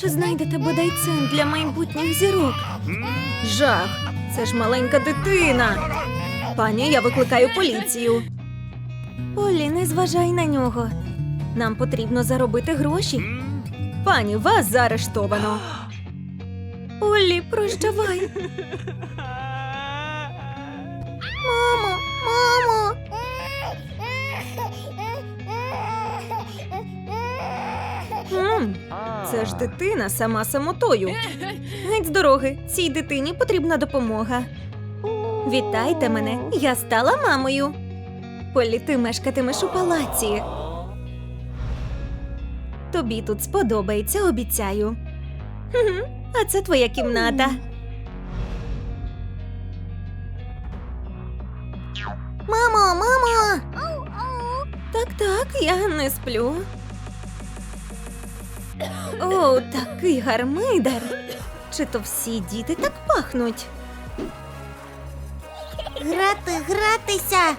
Чи знайдете бодай цент для майбутніх зірок? Жах, це ж маленька дитина. Пані, я викликаю поліцію. Полі, не зважай на нього. Нам потрібно заробити гроші. Пані, вас заарештовано. Полі, прощавай. М, Це ж дитина сама самотою. Геть з дороги, цій дитині потрібна допомога. Вітайте мене, я стала мамою. Полі, ти мешкатимеш у палаці. Тобі тут сподобається, обіцяю. А це твоя кімната. Мамо, мамо! Так, так, я не сплю. О, такий гармидар. Чи то всі діти так пахнуть? Грати, гратися.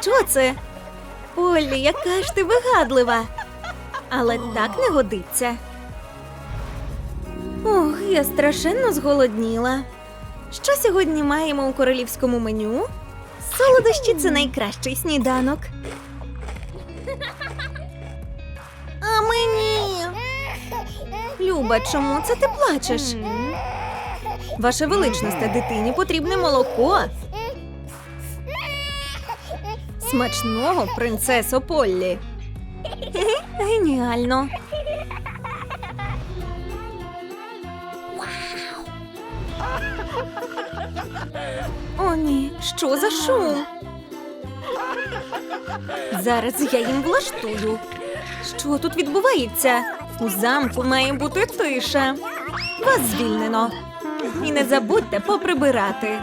Що це? Полі, яка ж ти вигадлива. Але так не годиться. Ох, я страшенно зголодніла. Що сьогодні маємо у королівському меню? Солодощі це найкращий сніданок. Люба, чому це ти плачеш? Ваше величносте, дитині потрібне молоко. Смачного, принцесо Поллі. Геніально. О, ні, що за шум? Зараз я їм влаштую. Що тут відбувається? У замку має бути тиша. Вас звільнено. І не забудьте поприбирати.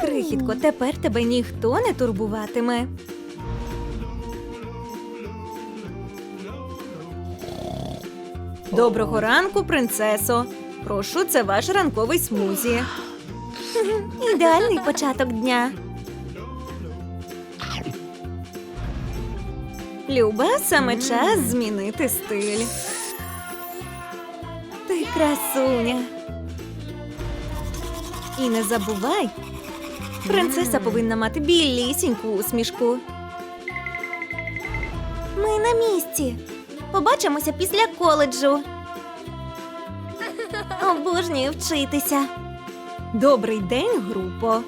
Крихітко, тепер тебе ніхто не турбуватиме. Доброго ранку, принцесо. Прошу, це ваш ранковий смузі. Ідеальний початок дня. Люба, саме час змінити стиль. Ти красуня. І не забувай, принцеса повинна мати білісіньку усмішку. Ми на місці. Побачимося після коледжу. Обожнюю вчитися. Добрий день, групо.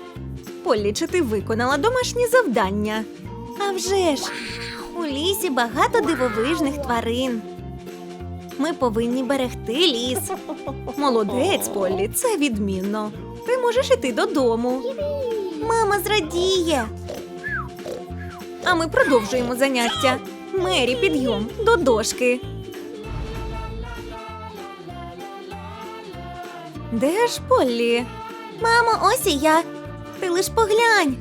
Полі, чи ти виконала домашні завдання? А вже ж, лісі багато дивовижних тварин. Ми повинні берегти ліс. Молодець, Полі, це відмінно. Ти можеш іти додому. Мама зрадіє. А ми продовжуємо заняття. Мері, підйом до дошки. Де ж Поллі? Мамо, ось і я. Ти лиш поглянь.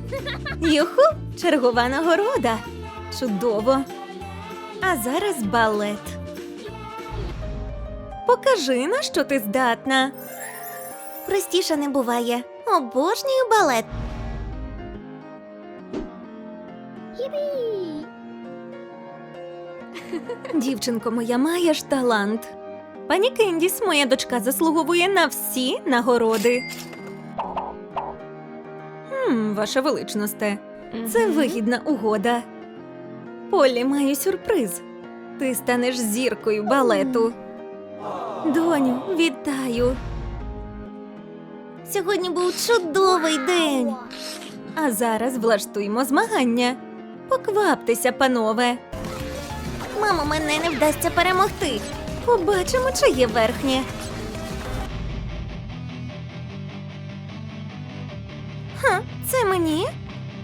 Юху, чергова нагорода. Чудово. А зараз балет. Покажи, на що ти здатна. Простіше не буває. Обожнюю балет. Дівчинко моя, маєш талант. Пані Кендіс, моя дочка заслуговує на всі нагороди. Хм, ваша величносте, це вигідна угода. Полі, маю сюрприз. Ти станеш зіркою балету. Доню, вітаю. Сьогодні був чудовий день. А зараз влаштуємо змагання. Покваптеся, панове. Мамо, мене не вдасться перемогти. Побачимо, чи є верхнє. Ха, це мені?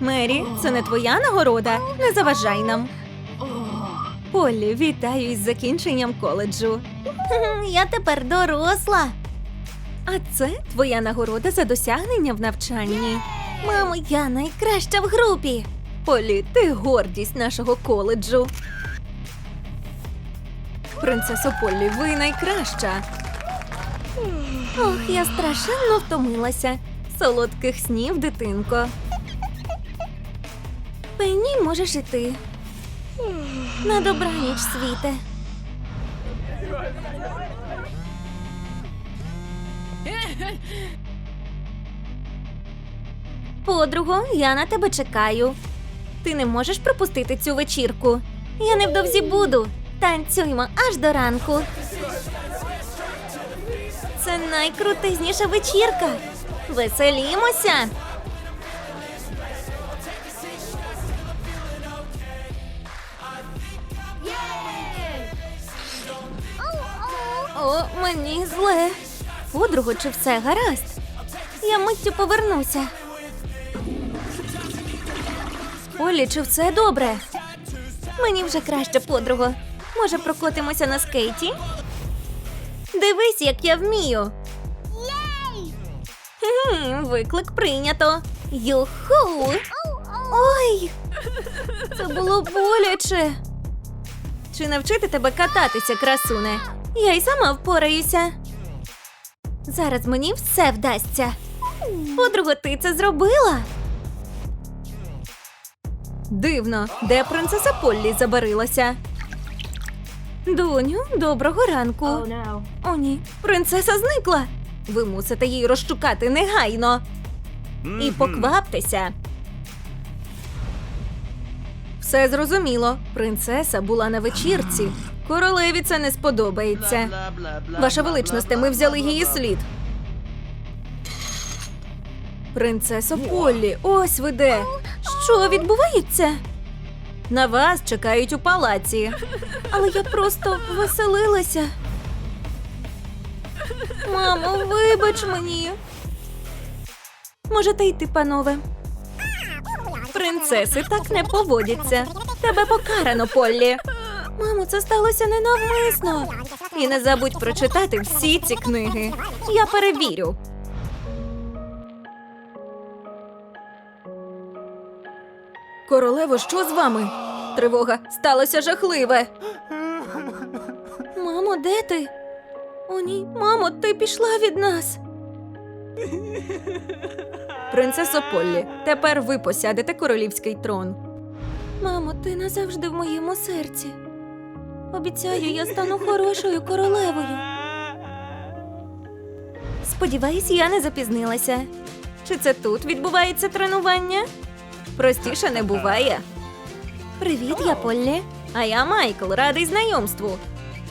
Мері, це не твоя нагорода. Не заважай нам. Полі, вітаю із закінченням коледжу. Я тепер доросла. А це твоя нагорода за досягнення в навчанні. Мамо, я найкраща в групі. Полі, ти гордість нашого коледжу. Принцесо Полі, ви найкраща. Ох, я страшенно втомилася. Солодких снів, дитинко. Пенні, можеш іти. На добраніч, світе. Подруго, я на тебе чекаю. Ти не можеш пропустити цю вечірку. Я невдовзі буду. Танцюймо аж до ранку. Це найкрутизніша вечірка. Веселімося. О, мені зле. Подруго, чи все гаразд? Я миттю повернуся. Олі, чи все добре? Мені вже краще, подруго. Може, прокотимося на скейті? Дивись, як я вмію. Хм, Виклик прийнято. Юху! Ой! Це було боляче. Чи навчити тебе кататися, красуне? Я й сама впораюся. Зараз мені все вдасться. Подруго, ти це зробила? Дивно, де принцеса Поллі забарилася? Доню, доброго ранку. О, ні, принцеса зникла. Ви мусите її розшукати негайно. І покваптеся. Все зрозуміло. Принцеса була на вечірці. Королеві це не сподобається. Ваша величність, ми взяли її слід. Принцесо Поллі, ось ви де. Що відбувається? На вас чекають у палаці. Але я просто веселилася. Мамо, вибач мені. Можете йти, панове. Принцеси так не поводяться. Тебе покарано, Поллі. Мамо, це сталося ненавмисно. І не забудь прочитати всі ці книги. Я перевірю. Королево, що з вами? Тривога, сталося жахливе. Мамо, де ти? О, ні, мамо, ти пішла від нас. Принцесо Поллі, тепер ви посядете королівський трон. Мамо, ти назавжди в моєму серці. Обіцяю, я стану хорошою королевою. Сподіваюсь, я не запізнилася. Чи це тут відбувається тренування? Простіше не буває. Привіт, я Поллі. А я Майкл, радий знайомству.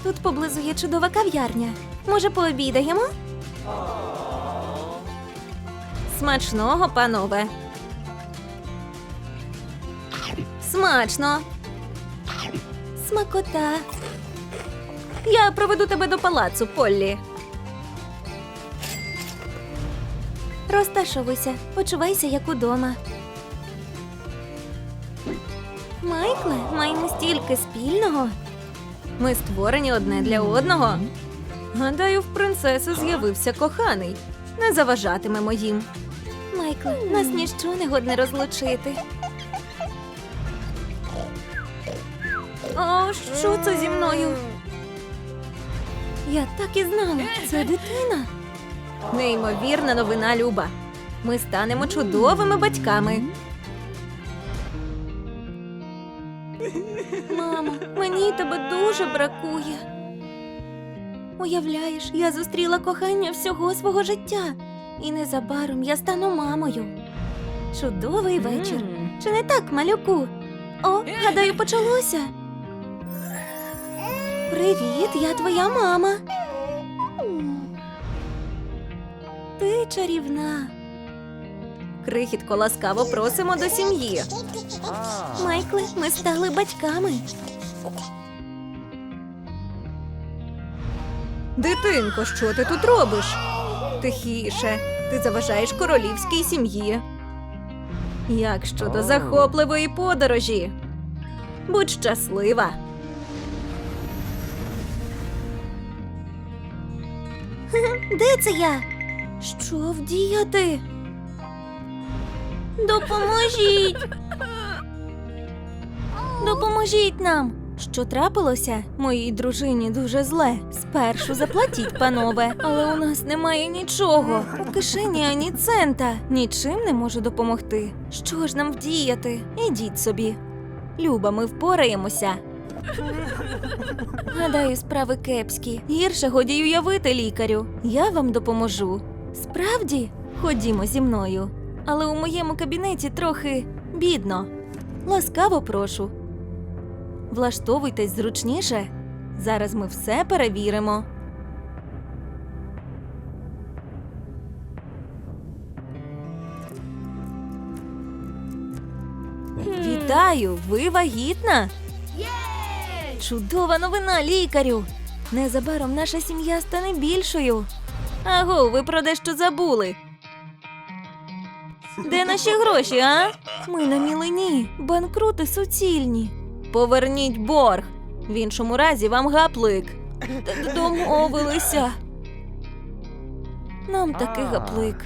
Тут поблизу є чудова кав'ярня. Може, пообідаємо? Смачного, панове. Смачно. Смакота. Я проведу тебе до палацу, Поллі. Розташовуйся, почувайся як удома. Майкле, маємо стільки спільного. Ми створені одне для одного. Гадаю, в принцеси з'явився коханий. Не заважатимемо їм. Майкле, нас ніщо не годне розлучити. О, що це зі мною? Я так і знала, це дитина. Неймовірна новина, Люба. Ми станемо чудовими батьками. Мамо, мені тебе дуже бракує. Уявляєш, я зустріла кохання всього свого життя, і незабаром я стану мамою. Чудовий вечір. Чи не так, малюку? О, гадаю, почалося. Привіт, я твоя мама. Ти чарівна. Крихітко ласкаво просимо до сім'ї. Майкле, ми стали батьками. Дитинко, що ти тут робиш? Тихіше, ти заважаєш королівській сім'ї. Як щодо захопливої подорожі? Будь щаслива. Де це я? Що вдіяти? Допоможіть! Допоможіть нам! Що трапилося? Моїй дружині дуже зле. Спершу заплатіть, панове, але у нас немає нічого. У кишені ані цента. Нічим не можу допомогти. Що ж нам вдіяти? Ідіть собі. Люба, ми впораємося. Гадаю, справи кепські. Гірше годі й уявити лікарю. Я вам допоможу. Справді, ходімо зі мною. Але у моєму кабінеті трохи бідно. Ласкаво прошу. Влаштовуйтесь зручніше. Зараз ми все перевіримо. Вітаю! Ви вагітна? Чудова новина, лікарю! Незабаром наша сім'я стане більшою. Аго, ви про дещо забули. Де наші гроші, а? Ми на мілині, банкрути суцільні. Поверніть борг. В іншому разі вам гаплик. Домовилися. Нам таки гаплик.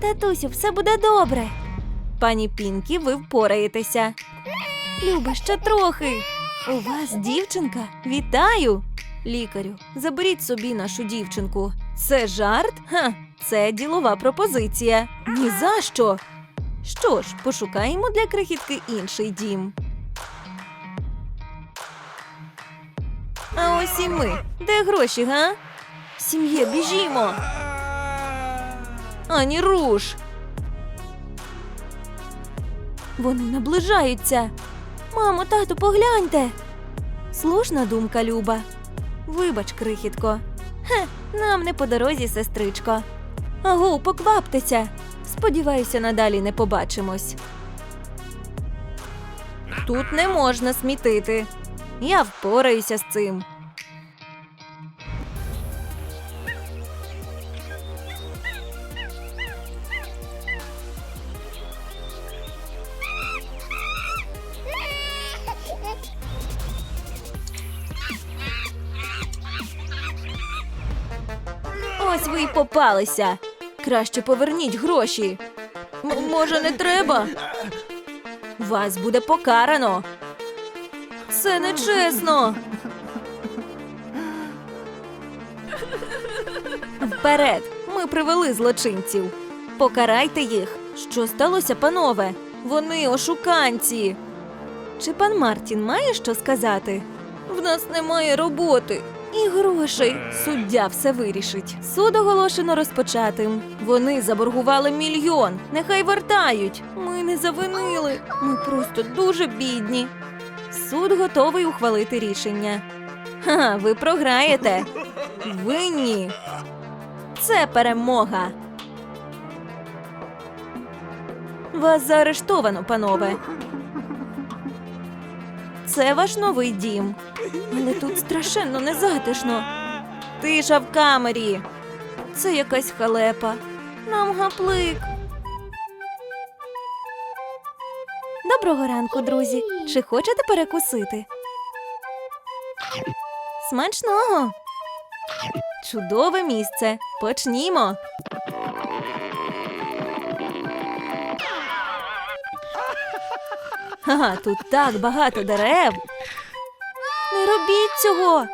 Татусю, все буде добре. Пані Пінкі, ви впораєтеся. Люба, ще трохи. У вас дівчинка? Вітаю! Лікарю, заберіть собі нашу дівчинку. Це жарт? Ха, це ділова пропозиція. Ні за що. Що ж, пошукаємо для крихітки інший дім. А ось і ми. Де гроші, га? Сім'є, біжімо. Ані руш. Вони наближаються. Мамо, тату, погляньте. Слушна думка, Люба. Вибач, крихітко. Хе, нам не по дорозі, сестричко. Агу, покваптеся. Сподіваюся, надалі не побачимось. Тут не можна смітити. Я впораюся з цим. Ось попалися. Краще поверніть гроші. М- може, не треба? Вас буде покарано. Це нечесно. Вперед! Ми привели злочинців. Покарайте їх. Що сталося, панове? Вони ошуканці. Чи пан Мартін має що сказати? В нас немає роботи і грошей. Суддя все вирішить. Суд оголошено розпочатим. Вони заборгували мільйон. Нехай вертають. Ми не завинили. Ми просто дуже бідні. Суд готовий ухвалити рішення. Ха, ви програєте. Винні. Це перемога. Вас заарештовано, панове. Це ваш новий дім. Але тут страшенно незатишно. Тиша в камері. Це якась халепа. Нам гаплик. Доброго ранку, друзі. Чи хочете перекусити? Смачного. Чудове місце. Почнімо. Ага, тут так багато дерев. Не робіть цього.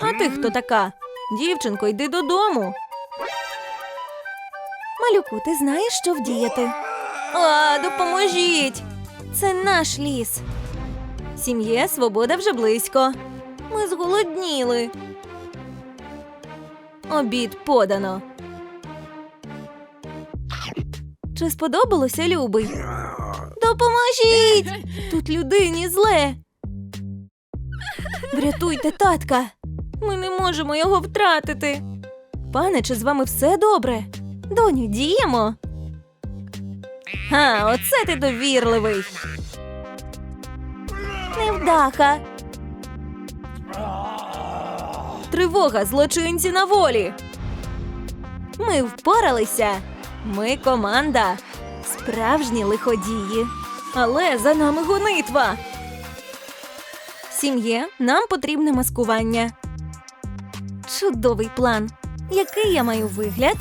А ти хто така? Дівчинко, йди додому. Малюку, ти знаєш, що вдіяти? А, допоможіть. Це наш ліс. Сім'є, свобода вже близько. Ми зголодніли. Обід подано. Чи сподобалося, любий? Допоможіть! Тут людині зле. Врятуйте татка. Ми не можемо його втратити. Пане, чи з вами все добре? Доню, діємо. А, оце ти довірливий. Невдаха. Тривога, злочинці на волі. Ми впоралися. Ми команда. Справжні лиходії. Але за нами гонитва. Сім'є, нам потрібне маскування. Чудовий план. Який я маю вигляд?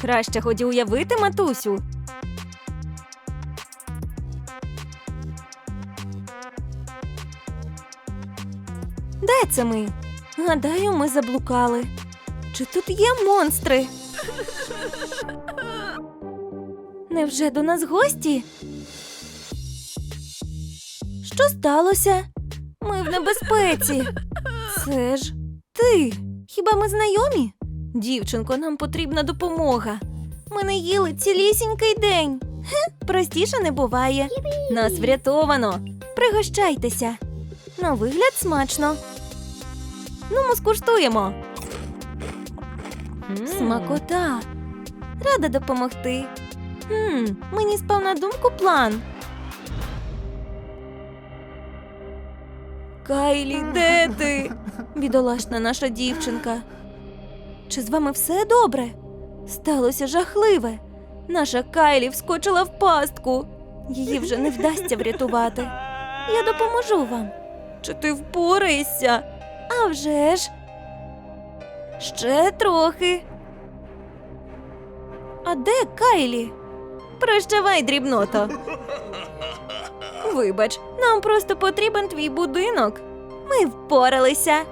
Краще ході уявити, матусю. Де це ми? Гадаю, ми заблукали. Чи тут є монстри? Невже до нас гості? Що сталося? Ми в небезпеці. Це ж ти. Хіба ми знайомі? Дівчинко, нам потрібна допомога. Ми не їли цілісінький день. Хе, простіше не буває. Нас врятовано. Пригощайтеся. На вигляд смачно. Ну, ми скуштуємо. Смакота. Рада допомогти. Хм, мені спав на думку план. Кайлі, де ти? Бідолашна наша дівчинка. Чи з вами все добре? Сталося жахливе. Наша Кайлі вскочила в пастку. Її вже не вдасться врятувати. Я допоможу вам. Чи ти впораєшся? А вже ж. Ще трохи. А де Кайлі? Прощавай, дрібното. Вибач, нам просто потрібен твій будинок. Ми впоралися.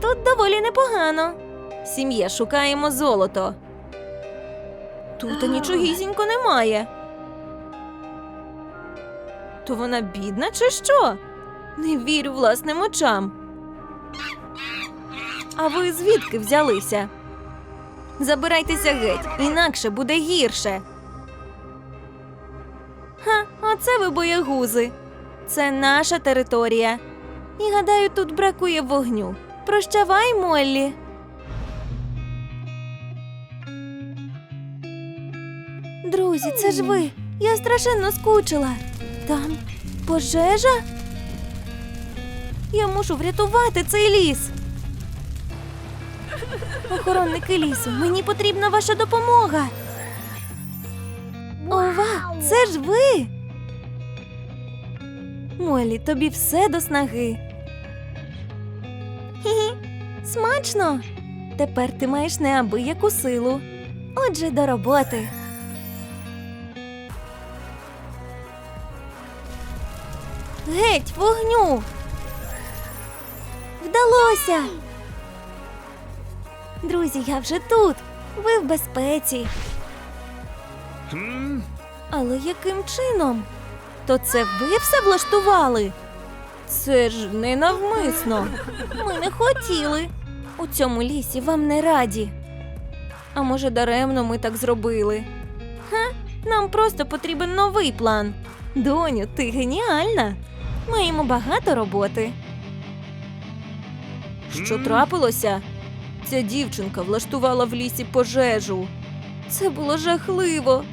Тут доволі непогано. Сім'я шукаємо золото. Тут нічогісінько немає. То вона бідна чи що? Не вірю власним очам. А ви звідки взялися? Забирайтеся геть, інакше буде гірше. Ха, оце ви боягузи. Це наша територія. І гадаю, тут бракує вогню. Прощавай, Моллі. Друзі, це ж ви. Я страшенно скучила. Там пожежа? Я мушу врятувати цей ліс. Охоронники лісу, мені потрібна ваша допомога. Ова, це ж ви. Молі, тобі все до снаги. Хі-хі, смачно. Тепер ти маєш неабияку силу. Отже, до роботи. Геть, вогню. Вдалося. Друзі, я вже тут. Ви в безпеці. Але яким чином? То це ви все влаштували? Це ж не навмисно. Ми не хотіли. У цьому лісі вам не раді. А може, даремно ми так зробили? Ха, нам просто потрібен новий план. Доню, ти геніальна. Маємо багато роботи. Що трапилося? Ця дівчинка влаштувала в лісі пожежу. Це було жахливо.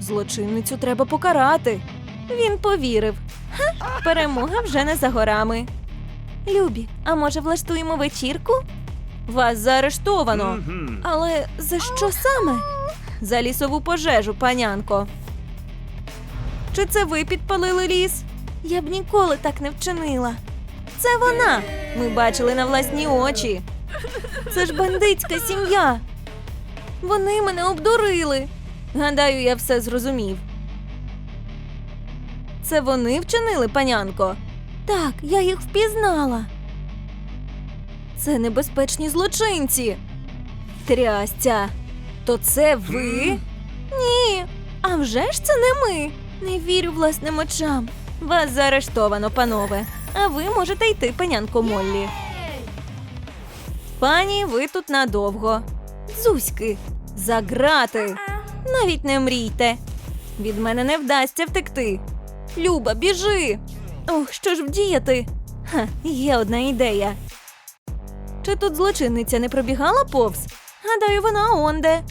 Злочинницю треба покарати. Він повірив. Ха, перемога вже не за горами. Любі, а може влаштуємо вечірку? Вас заарештовано. Але за що саме? За лісову пожежу, панянко. Чи це ви підпалили ліс? Я б ніколи так не вчинила. Це вона. Ми бачили на власні очі. Це ж бандитська сім'я. Вони мене обдурили. Гадаю, я все зрозумів. Це вони вчинили, панянко? Так, я їх впізнала. Це небезпечні злочинці. Трястя. То це ви? Ні. А вже ж це не ми. Не вірю власним очам. Вас заарештовано, панове. А ви можете йти, панянко Моллі. Пані, ви тут надовго. Зузьки, заграти. Навіть не мрійте. Від мене не вдасться втекти. Люба, біжи. Ох, що ж вдіяти? Ха, є одна ідея. Чи тут злочинниця не пробігала повз? Гадаю, вона онде.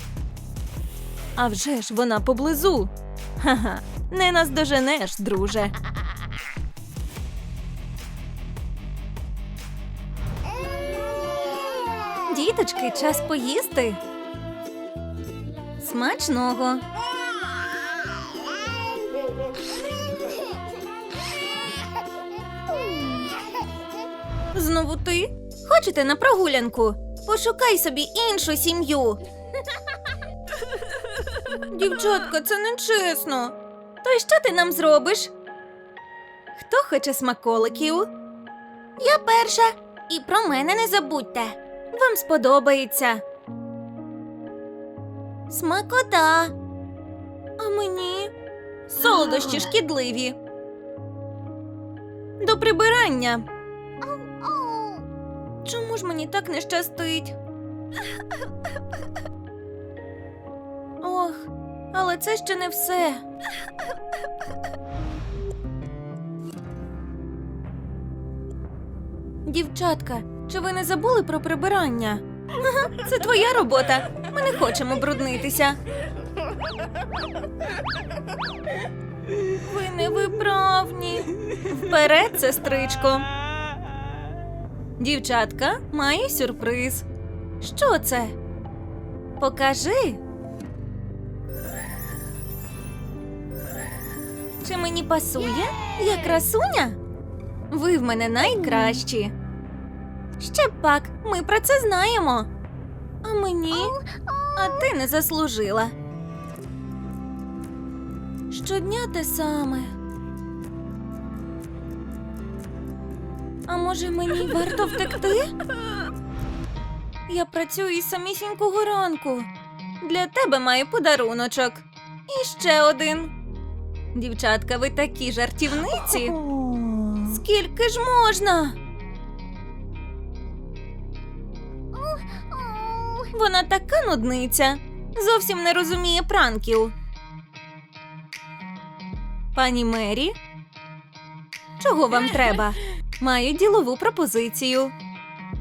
А вже ж вона поблизу. Ха-ха, не наздоженеш, друже. Діточки, час поїсти. Смачного. Знову ти? Хочете на прогулянку? Пошукай собі іншу сім'ю. Дівчатка, це не чесно. То й що ти нам зробиш? Хто хоче смаколиків? Я перша. І про мене не забудьте. Вам сподобається. Смакота. А мені солодощі шкідливі. до прибирання. Чому ж мені так не щастить? Ох, але це ще не все. Дівчатка, чи ви не забули про прибирання? Це твоя робота. Ми не хочемо бруднитися. Ви невиправні. Вперед, сестричко. Дівчатка, маю сюрприз. Що це? Покажи. Чи мені пасує? Я красуня? Ви в мене найкращі. Ще пак, ми про це знаємо. А мені? А ти не заслужила. Щодня те саме. А може мені варто втекти? Я працюю із самісінького ранку. Для тебе маю подаруночок. І ще один. Дівчатка, ви такі жартівниці. Скільки ж можна? Вона така нудниця. Зовсім не розуміє пранків. Пані Мері, чого вам треба? Маю ділову пропозицію.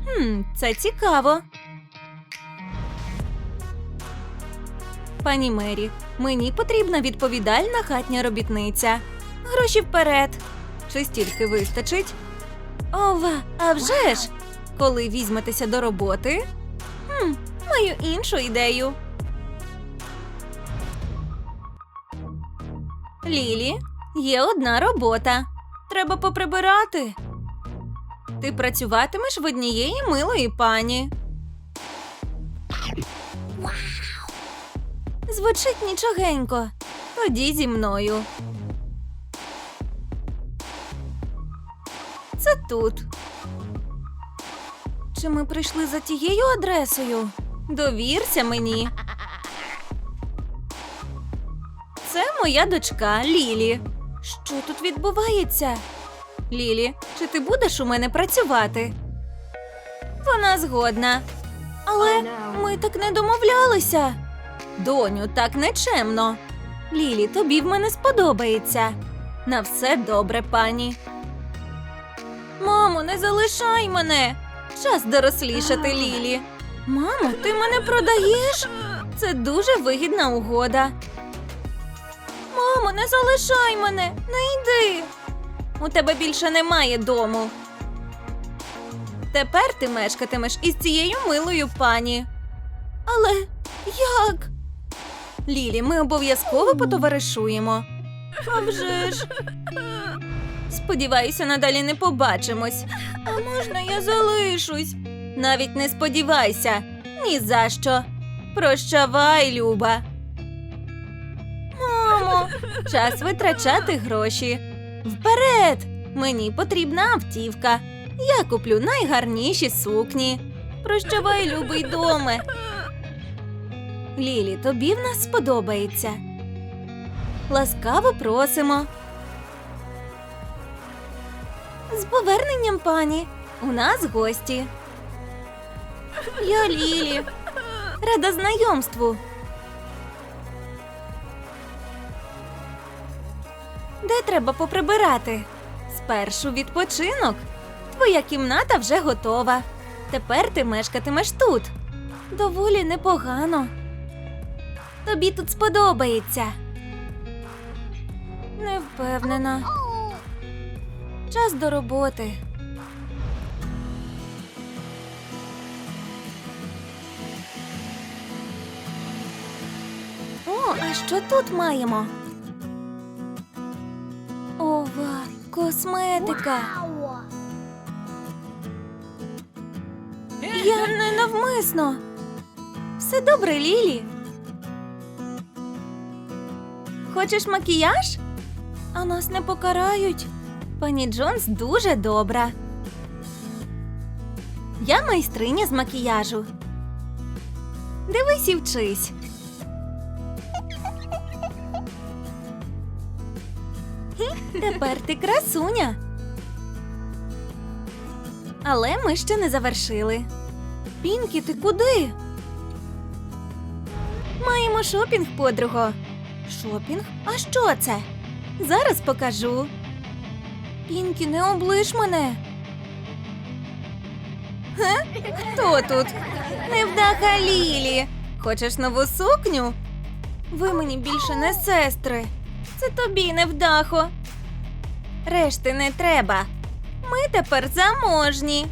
Хм, це цікаво. Пані Мері, мені потрібна відповідальна хатня робітниця. Гроші вперед. Чи стільки вистачить? Ова, а вже ж! Коли візьметеся до роботи? Хм, маю іншу ідею. Лілі, є одна робота. Треба поприбирати. Ти працюватимеш в однієї милої пані. Звучить нічогенько. Тоді зі мною. Це тут. Чи ми прийшли за тією адресою? Довірся мені. Це моя дочка Лілі. Що тут відбувається? Лілі, чи ти будеш у мене працювати? Вона згодна. Але ми так не домовлялися. Доню, так нечемно. Лілі, тобі в мене сподобається. На все добре, пані. Мамо, не залишай мене. Час дорослішати, Лілі. Мамо, ти мене продаєш? Це дуже вигідна угода. Мамо, не залишай мене, не йди. У тебе більше немає дому. Тепер ти мешкатимеш із цією милою пані. Але як? Лілі, ми обов'язково потоваришуємо. А вже ж. Сподіваюся, надалі не побачимось. А можна я залишусь? Навіть не сподівайся. Ні за що. Прощавай, Люба. Мамо, час витрачати гроші. Вперед! Мені потрібна автівка. Я куплю найгарніші сукні. Прощавай, любий доме. Лілі, тобі в нас сподобається. Ласкаво просимо. З поверненням, пані. У нас гості. Я Лілі. Рада знайомству. Де треба поприбирати? Спершу відпочинок. Твоя кімната вже готова. Тепер ти мешкатимеш тут. Доволі непогано. Тобі тут сподобається. Не впевнена. Час до роботи. О, а що тут маємо? Косметика. Я не навмисно. Все добре, Лілі. Хочеш макіяж? А нас не покарають. Пані Джонс дуже добра. Я майстриня з макіяжу. Дивись і вчись. Тепер ти красуня. Але ми ще не завершили. Пінкі, ти куди? Маємо шопінг, подруго. Шопінг? А що це? Зараз покажу. Пінкі, не облиш мене. Ге? Хто тут? Невдаха Лілі. Хочеш нову сукню? Ви мені більше не сестри. Це тобі невдахо. Решти не треба. Ми тепер заможні.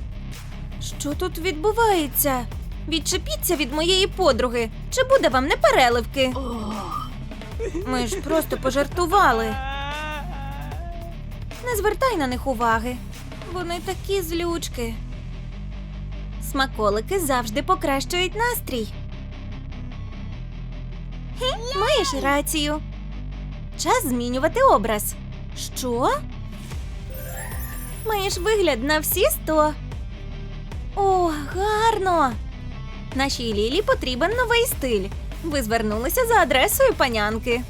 Що тут відбувається? Відчепіться від моєї подруги. Чи буде вам непереливки? Ми ж просто пожартували. Не звертай на них уваги. Вони такі злючки. Смаколики завжди покращують настрій. Маєш рацію. Час змінювати образ. Що? Маєш вигляд на всі сто. О, гарно! Нашій Лілі потрібен новий стиль. Ви звернулися за адресою панянки.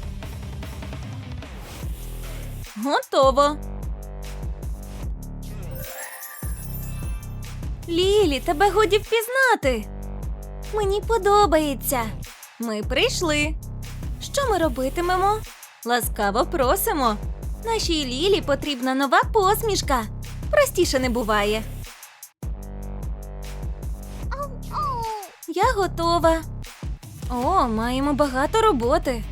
Готово. Лілі, тебе годі впізнати. Мені подобається. Ми прийшли. Що ми робитимемо? Ласкаво просимо. Нашій Лілі потрібна нова посмішка. Простіше не буває. Я готова. О, маємо багато роботи.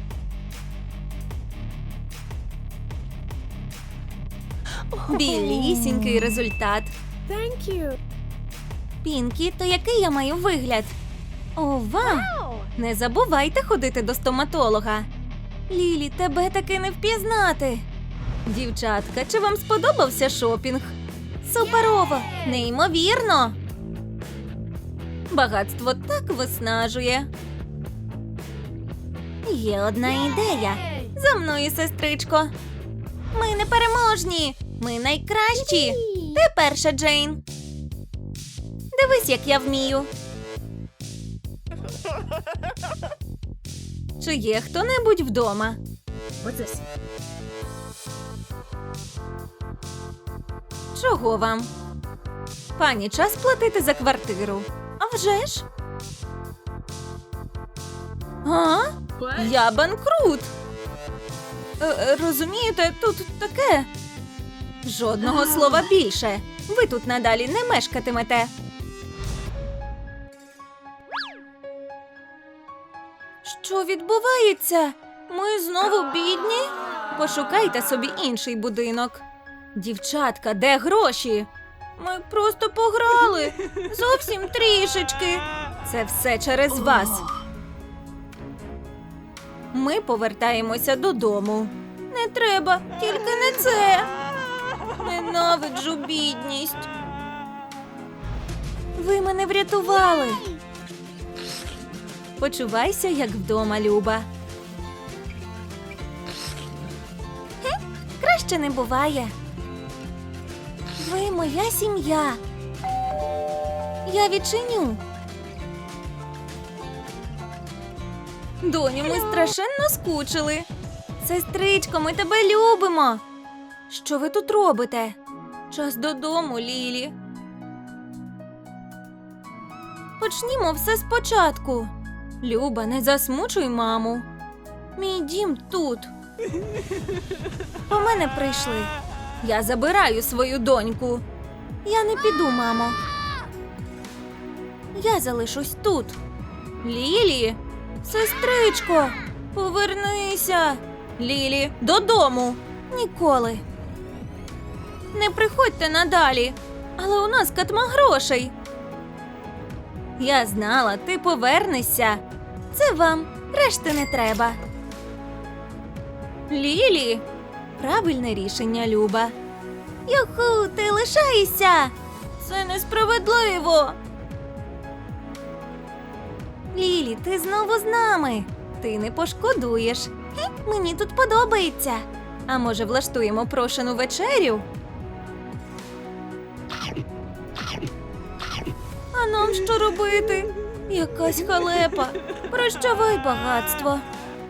Білісінький результат. Thank you. Пінкі, то який я маю вигляд? Ова! Не забувайте ходити до стоматолога. Лілі, тебе таки не впізнати. Дівчатка, чи вам сподобався шопінг? Суперово! Неймовірно! Багатство так виснажує. Є одна ідея. За мною, сестричко. Ми непереможні. Ми найкращі. Ти перша, Джейн. Дивись, як я вмію. Чи є хто-небудь вдома? Чого вам? Пані, час платити за квартиру. А вже ж? А? Я банкрут. Е, е, розумієте, тут таке. Жодного слова більше. Ви тут надалі не мешкатимете. Що відбувається? Ми знову бідні? Пошукайте собі інший будинок. Дівчатка, де гроші? Ми просто пограли. Зовсім трішечки. Це все через вас. Ми повертаємося додому. Не треба, тільки не це. Ненавиджу бідність. Ви мене врятували. Почувайся, як вдома, Люба. Хе, краще не буває. Ви моя сім'я. Я відчиню. Доню, ми страшенно скучили. Сестричко, ми тебе любимо. Що ви тут робите? Час додому, Лілі. Почнімо все спочатку. Люба, не засмучуй маму. Мій дім тут. По мене прийшли. Я забираю свою доньку. Я не піду, мамо. Я залишусь тут. Лілі, сестричко, повернися. Лілі, додому. Ніколи. Не приходьте надалі, але у нас катма грошей. Я знала, ти повернешся. Це вам, решти не треба. Лілі, правильне рішення, Люба. Юху, ти лишаєшся. Це несправедливо. Лілі, ти знову з нами. Ти не пошкодуєш. Хе, мені тут подобається. А може, влаштуємо прошену вечерю? А нам що робити? Якась халепа. Прощавай багатство.